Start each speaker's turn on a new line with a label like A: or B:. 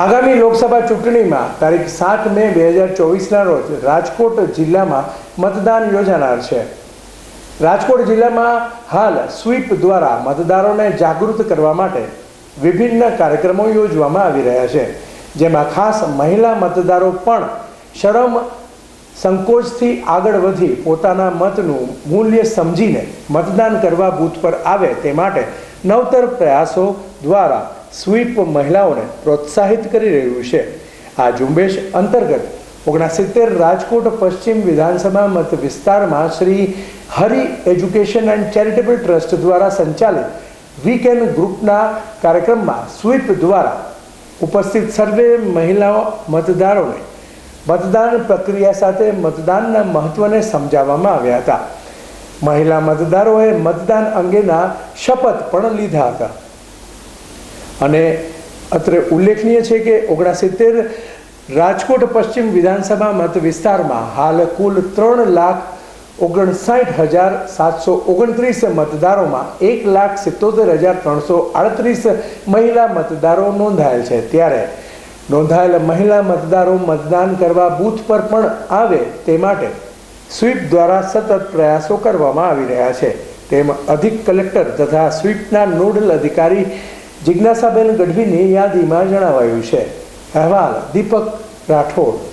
A: આગામી લોકસભા ચૂંટણીમાં તારીખ સાત મે બે હજાર ચોવીસના રોજ રાજકોટ જિલ્લામાં મતદાન યોજાનાર છે. રાજકોટ જિલ્લામાં હાલ સ્વીપ દ્વારા મતદારોને જાગૃત કરવા માટે વિભિન્ન કાર્યક્રમો યોજવામાં આવી રહ્યા છે. જેમાં ખાસ મહિલા મતદારો પણ શરમ સંકોચથી આગળ વધી પોતાના મતનું મૂલ્ય સમજીને મતદાન કરવા બૂથ પર આવે તે માટે નવતર પ્રયાસો દ્વારા સ્વીપ મહિલાઓને પ્રોત્સાહિત કરી રહ્યું છે. આ ઝુંબેશ અંતર્ગત ઓગણસિત્તેર રાજકોટ પશ્ચિમ વિધાનસભા મત વિસ્તારમાં Shri Hari education and charitable trust દ્વારા સંચાલિત વીકેન્ડ ગ્રુપના કાર્યક્રમમાં સ્વીપ દ્વારા ઉપસ્થિત સર્વે મહિલાઓ મતદારોને મતદાન પ્રક્રિયા સાથે મતદાનના મહત્વને સમજાવવામાં આવ્યા હતા. મહિલા મતદારોએ મતદાન અંગેના શપથ પણ લીધા હતા. અને અત્રે ઉલ્લેખનીય છે કે ઓગણસિત્તેર રાજકોટ પશ્ચિમ વિધાનસભા મત વિસ્તારમાં હાલ કુલ ત્રણ લાખ ઓગણસાઠ હજાર સાતસો ઓગણત્રીસ મતદારોમાં એક લાખ સિત્તોતેર હજાર ત્રણસો આડત્રીસ મહિલા મતદારો નોંધાયેલ છે. ત્યારે નોંધાયેલ મહિલા મતદારો મતદાન કરવા બૂથ પર પણ આવે તે માટે સ્વીપ દ્વારા સતત પ્રયાસો કરવામાં આવી રહ્યા છે. તેમ અધિક કલેક્ટર તથા સ્વીપના નોડલ અધિકારી જિજ્ઞાસાબેન ગઢવીની યાદીમાં જણાવાયું છે. અહેવાલ દીપક રાઠોડ.